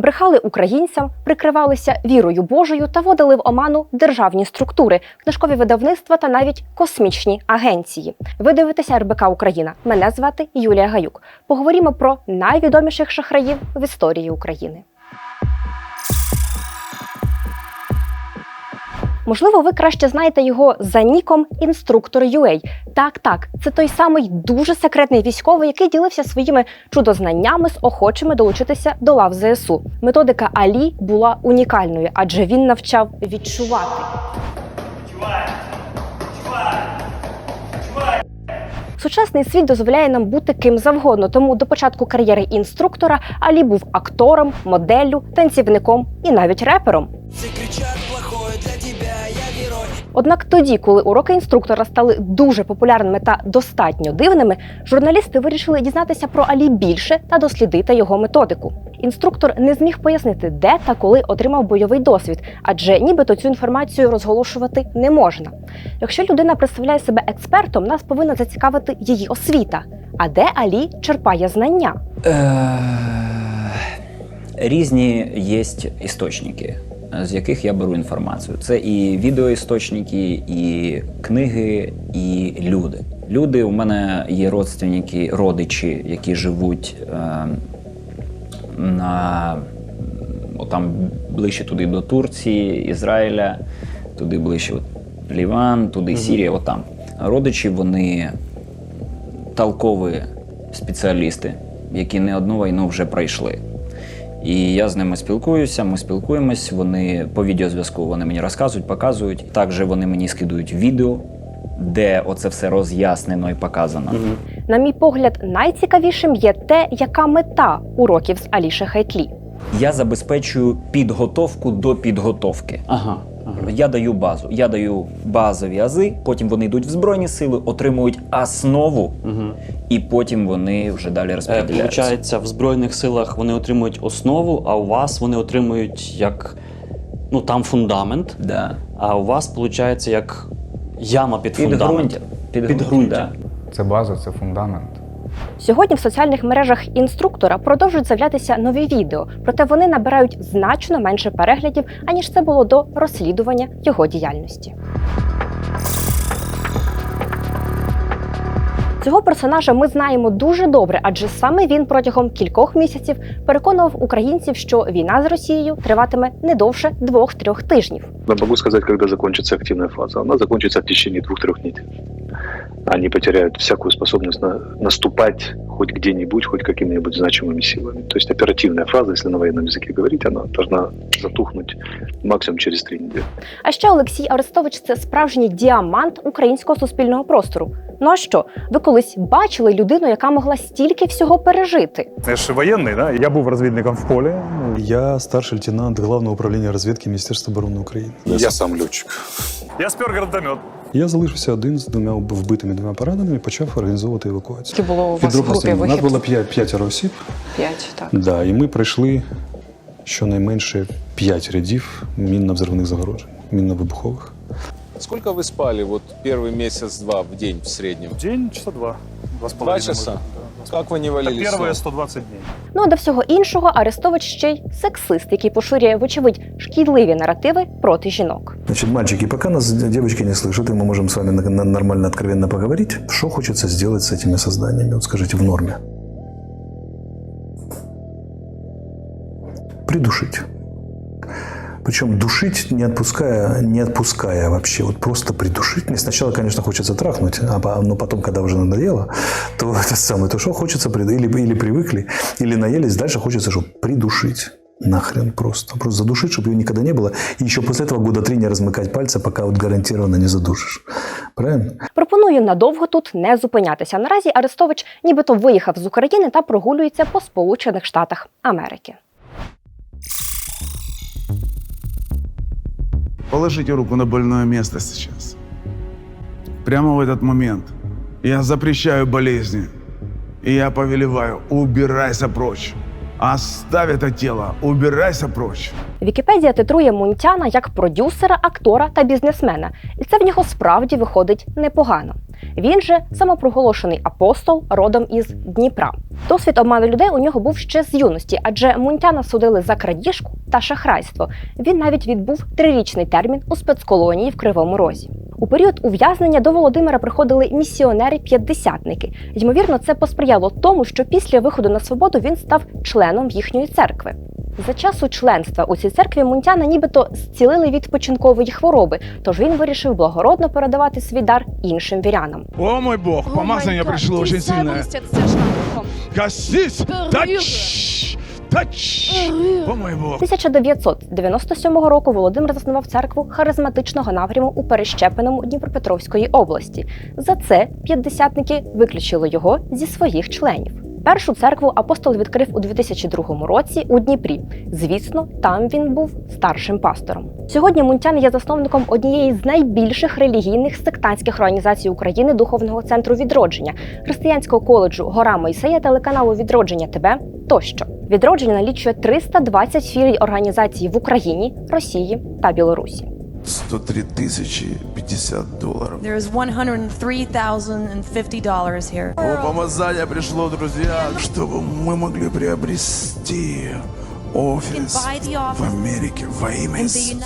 брехали українцям, прикривалися вірою Божою та водили в оману державні структури, книжкові видавництва та навіть космічні агенції. Ви дивитеся РБК Україна. Мене звати Юлія Гаюк. Поговоримо про найвідоміших шахраїв в історії України. Можливо, ви краще знаєте його за ніком інструктор UA. Так, так, це той самий дуже секретний військовий, який ділився своїми чудознаннями з охочими долучитися до лав ЗСУ. Методика Алі була унікальною, адже він навчав відчувати. Сучасний світ дозволяє нам бути ким завгодно, тому до початку кар'єри інструктора Алі був актором, моделлю, танцівником і навіть репером. Однак тоді, коли уроки інструктора стали дуже популярними та достатньо дивними, журналісти вирішили дізнатися про Алі більше та дослідити його методику. Інструктор не зміг пояснити, де та коли отримав бойовий досвід, адже нібито цю інформацію розголошувати не можна. Якщо людина представляє себе експертом, нас повинна зацікавити її освіта. А де Алі черпає знання? Е, Різні є істочники, з яких я беру інформацію. Це і відеоісточники, і книги, і люди. Люди у мене є родственники, родичі, які живуть е, на там ближче туди до Турції, Ізраїля, туди ближче от, Ліван, туди Сірія, отам. Родичі вони толкові спеціалісти, які не одну війну вже пройшли. І я з ними спілкуюся, ми спілкуємось. Вони по відеозв'язку вони мені розказують, показують. Також вони мені скидують відео, де оце все роз'яснено і показано. На мій погляд, найцікавішим є те, яка мета уроків з Аліше Хайтлі. Я забезпечую підготовку до підготовки. Ага. Я даю базу. Я даю базові ази, потім вони йдуть в збройні сили, отримують основу, Угу. і потім вони вже далі Е, розподіляються. Получається, в Збройних силах вони отримують основу, а у вас вони отримують як ну там фундамент, Да. а у вас виходить як яма під фундамент. Підґрунтя. Підґрунтя. Це база, це фундамент. Сьогодні в соціальних мережах інструктора продовжують з'являтися нові відео, проте вони набирають значно менше переглядів, аніж це було до розслідування його діяльності. Цього персонажа ми знаємо дуже добре, адже саме він протягом кількох місяців переконував українців, що війна з Росією триватиме не довше двох-трьох тижнів. Но могу сказать, когда закончится активная фаза. Она закончится в течение двух-трех недель. Они потеряют всякую способность на, наступать хоть где-нибудь, хоть какими-нибудь значимыми силами. То есть оперативная фаза, если на военном языке говорить, она должна затухнуть максимум через три недели. А ще Олексій Арестович це справжній діамант українського суспільного простору. Ну а що? Ви колись бачили людину, яка могла стільки всього пережити? Я ж воєнний, да? я був розвідником в полі. Я старший лейтенант Главного управління розвідки Міністерства оборони України. Я сам льотчик. Я спер гранатомет. Я залишився один з двома вбитими двома пораненими і почав організовувати евакуацію. Які було у вас в групі вихід? У нас було п'ять, п'ятеро осіб, П'ять, так. да, і ми пройшли щонайменше п'ять рядів мінно-взривних загорожень, мінно-вибухових. Сколько вы спали вот первый месяц-два в день в среднем? День часа два. Два с Два часа? может, да. Как вы не Это валились? первые снова? 120 дней. Ну а до всього іншого Арестович ще й сексист, який поширює, вочевидь, шкідливі наративи проти жінок. Значит, мальчики, пока нас девочки не слышат, и мы можем с вами на- на- нормально, откровенно поговорить, что хочется сделать с этими созданиями, вот скажите, в норме? Придушить. Причем душить, не отпуская, не отпуская вообще, вот просто придушить. Мне сначала, конечно, хочется трахнуть, а по- но потом, когда уже надоело, то это самое, то что хочется, прид- или, или привыкли, или наелись, дальше хочется, чтобы придушить. Нахрен просто. Просто задушить, чтобы ее никогда не было. И еще после этого года три не размыкать пальцы, пока вот гарантированно не задушишь. Правильно? Пропоную надовго тут не зупинятися. Наразі Арестович нібито виїхав з України та прогулюється по Сполучених Штатах Америки. Положите руку на больное место сейчас. Прямо в этот момент я запрещаю болезни. И я повелеваю, убирайся прочь. Оставь это тело, убирайся прочь. Вікіпедія титрує Мунтяна як продюсера, актора та бізнесмена, і це в нього справді виходить непогано. Він же самопроголошений апостол родом із Дніпра. Досвід обману людей у нього був ще з юності, адже Мунтяна судили за крадіжку та шахрайство. Він навіть відбув трирічний термін у спецколонії в Кривому Розі. У період ув'язнення до Володимира приходили місіонери-п'ятдесятники. Ймовірно, це посприяло тому, що після виходу на свободу він став членом їхньої церкви. За часу членства у цій церкві Мунтяна нібито зцілили від починкової хвороби, тож він вирішив благородно передавати свій дар іншим вірянам. О мой бог, помазание пришло очень сильное. Косись! Тач! Тач! О мой бог. 1997 року Володимир заснував церкву харизматичного напряму у Перещепеному Дніпропетровської області. За це п'ятдесятники виключили його зі своїх членів. Першу церкву апостол відкрив у 2002 році у Дніпрі. Звісно, там він був старшим пастором. Сьогодні Мунтян є засновником однієї з найбільших релігійних сектантських організацій України Духовного центру відродження, християнського коледжу Гора Мойсея, телеканалу Відродження ТБ тощо. Відродження налічує 320 філій організацій в Україні, Росії та Білорусі. 103 тысячи 50 долларов. There's $103,050 here. О, помазание пришло, друзья, чтобы мы могли приобрести офис в Америке во имя Иисуса.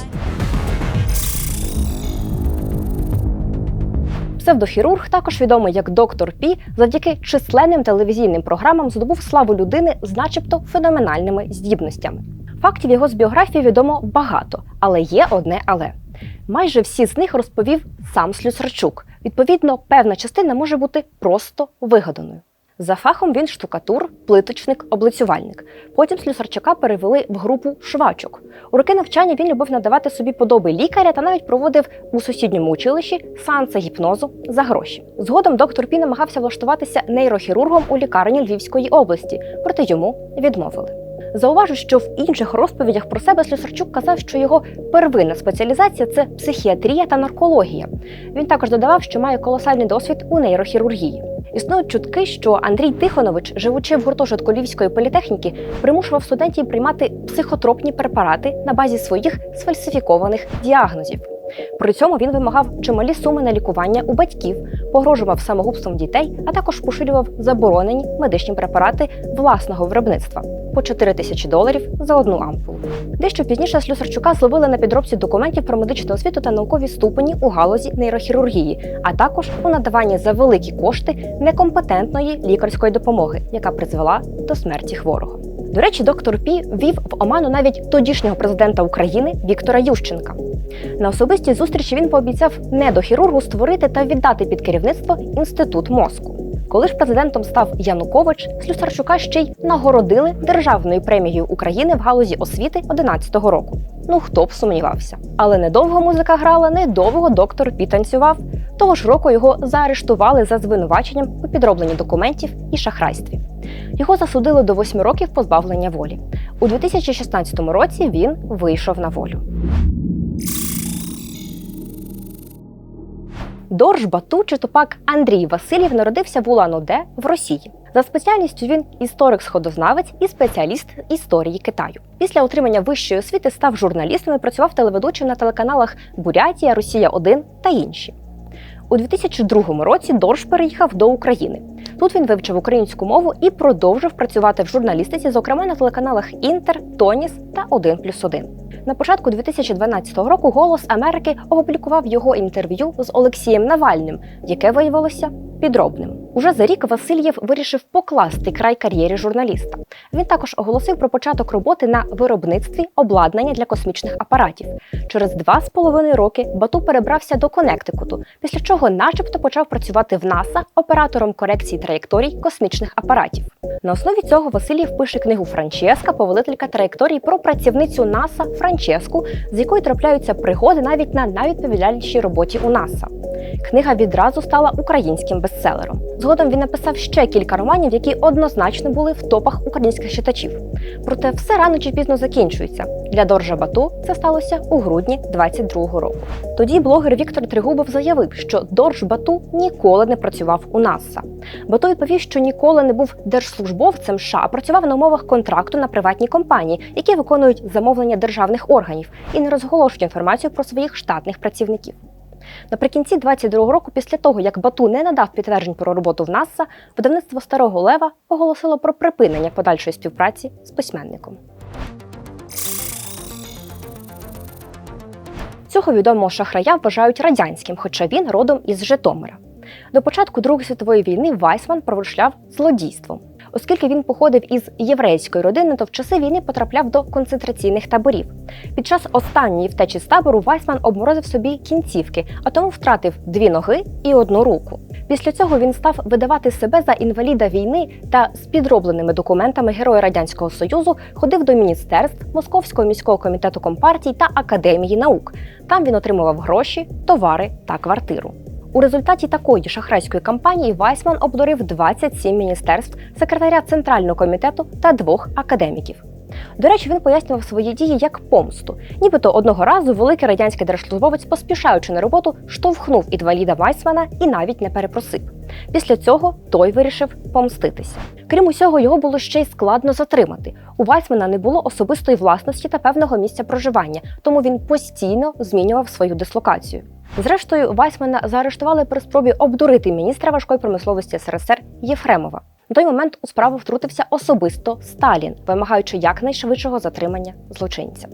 Псевдохірург, також відомий як доктор Пі, завдяки численним телевізійним програмам здобув славу людини з начебто феноменальними здібностями. Фактів його з біографії відомо багато, але є одне але. Майже всі з них розповів сам Слюсарчук. Відповідно, певна частина може бути просто вигаданою. За фахом він штукатур, плиточник, облицювальник. Потім Слюсарчука перевели в групу швачок. У роки навчання він любив надавати собі подоби лікаря та навіть проводив у сусідньому училищі сеанси гіпнозу за гроші. Згодом доктор Пі намагався влаштуватися нейрохірургом у лікарні Львівської області, проте йому відмовили. Зауважу, що в інших розповідях про себе Слюсарчук казав, що його первинна спеціалізація це психіатрія та наркологія. Він також додавав, що має колосальний досвід у нейрохірургії. Існують чутки, що Андрій Тихонович, живучи в гуртожитку Львівської політехніки, примушував студентів приймати психотропні препарати на базі своїх сфальсифікованих діагнозів. При цьому він вимагав чималі суми на лікування у батьків, погрожував самогубством дітей, а також поширював заборонені медичні препарати власного виробництва по 4 тисячі доларів за одну ампулу. Дещо пізніше Слюсарчука зловили на підробці документів про медичну освіту та наукові ступені у галузі нейрохірургії, а також у надаванні за великі кошти некомпетентної лікарської допомоги, яка призвела до смерті хворого. До речі, доктор Пі вів в оману навіть тодішнього президента України Віктора Ющенка. На особистій зустрічі він пообіцяв недохірургу створити та віддати під керівництво інститут мозку. Коли ж президентом став Янукович, Слюсарчука ще й нагородили державною премією України в галузі освіти 11-го року. Ну хто б сумнівався. Але недовго музика грала, недовго доктор Пі танцював. Того ж року його заарештували за звинуваченням у підробленні документів і шахрайстві. Його засудили до 8 років позбавлення волі. У 2016 році він вийшов на волю. Дорж Бату, чи то пак Андрій Васильєв народився в Улан-Удэ в Росії. За спеціальністю він історик-сходознавець і спеціаліст історії Китаю. Після отримання вищої освіти став журналістом і працював телеведучим на телеканалах Бурятія, Росія 1 та інші. У 2002 році Дорж переїхав до України. Тут він вивчив українську мову і продовжив працювати в журналістиці, зокрема на телеканалах Інтер, Тоніс та 1+,1. На початку 2012 року Голос Америки опублікував його інтерв'ю з Олексієм Навальним, яке виявилося підробним. Уже за рік Васильєв вирішив покласти край кар'єрі журналіста. Він також оголосив про початок роботи на виробництві обладнання для космічних апаратів. Через два з половиною роки Бату перебрався до Коннектикуту, після чого, начебто, почав працювати в НАСА оператором корекції траєкторій космічних апаратів. На основі цього Васильєв пише книгу Франческа, повелителька траєкторій про працівницю НАСА Франческу, з якої трапляються пригоди навіть на найвідповідальнішій роботі у НАСА. Книга відразу стала українським бестселером. Згодом він написав ще кілька романів, які однозначно були в топах українських читачів. Проте все рано чи пізно закінчується. Для Доржа Бату це сталося у грудні 22-го року. Тоді блогер Віктор Тригубов заявив, що Дорж Бату ніколи не працював у НАСА. Бату відповів, що ніколи не був держслужбовцем США, а працював на умовах контракту на приватні компанії, які виконують замовлення державних органів і не розголошують інформацію про своїх штатних працівників. Наприкінці 22-го року, після того як Бату не надав підтверджень про роботу в НАСА, видавництво Старого Лева оголосило про припинення подальшої співпраці з письменником. Цього відомого шахрая вважають радянським, хоча він родом із Житомира. До початку Другої світової війни Вайсман промишляв злодійством. Оскільки він походив із єврейської родини, то в часи війни потрапляв до концентраційних таборів. Під час останньої втечі з табору Вайсман обморозив собі кінцівки, а тому втратив дві ноги і одну руку. Після цього він став видавати себе за інваліда війни та з підробленими документами Героя Радянського Союзу ходив до міністерств Московського міського комітету компартій та Академії наук. Там він отримував гроші, товари та квартиру. У результаті такої шахрайської кампанії Вайсман обдурив 27 міністерств, секретаря Центрального комітету та двох академіків. До речі, він пояснював свої дії як помсту. Нібито одного разу великий радянський держслужбовець, поспішаючи на роботу, штовхнув інваліда Вайсмана і навіть не перепросив. Після цього той вирішив помститися. Крім усього, його було ще й складно затримати. У Вайсмана не було особистої власності та певного місця проживання, тому він постійно змінював свою дислокацію. Зрештою, Вайсмана заарештували при спробі обдурити міністра важкої промисловості СРСР Єфремова. На той момент у справу втрутився особисто Сталін, вимагаючи якнайшвидшого затримання злочинця.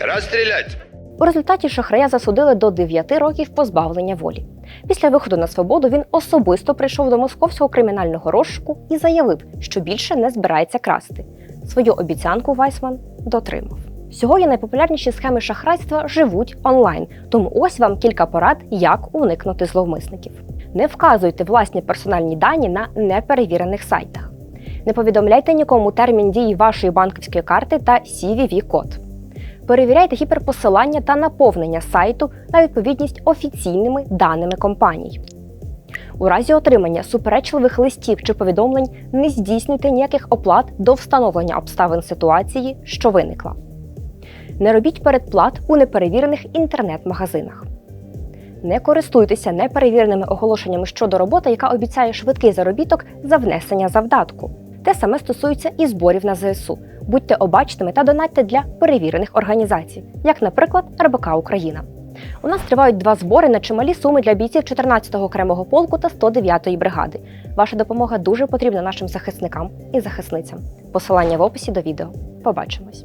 Расстрелять! У результаті шахрая засудили до 9 років позбавлення волі. Після виходу на свободу він особисто прийшов до московського кримінального розшуку і заявив, що більше не збирається красти. Свою обіцянку Вайсман дотримав. Сьогодні найпопулярніші схеми шахрайства живуть онлайн, тому ось вам кілька порад, як уникнути зловмисників. Не вказуйте власні персональні дані на неперевірених сайтах. Не повідомляйте нікому термін дії вашої банківської карти та CVV-код. Перевіряйте гіперпосилання та наповнення сайту на відповідність офіційними даними компаній. У разі отримання суперечливих листів чи повідомлень не здійснюйте ніяких оплат до встановлення обставин ситуації, що виникла. Не робіть передплат у неперевірених інтернет-магазинах. Не користуйтеся неперевіреними оголошеннями щодо роботи, яка обіцяє швидкий заробіток за внесення завдатку. Те саме стосується і зборів на ЗСУ. Будьте обачними та донатьте для перевірених організацій, як, наприклад, РБК Україна. У нас тривають два збори на чималі суми для бійців 14-го окремого полку та 109-ї бригади. Ваша допомога дуже потрібна нашим захисникам і захисницям. Посилання в описі до відео. Побачимось!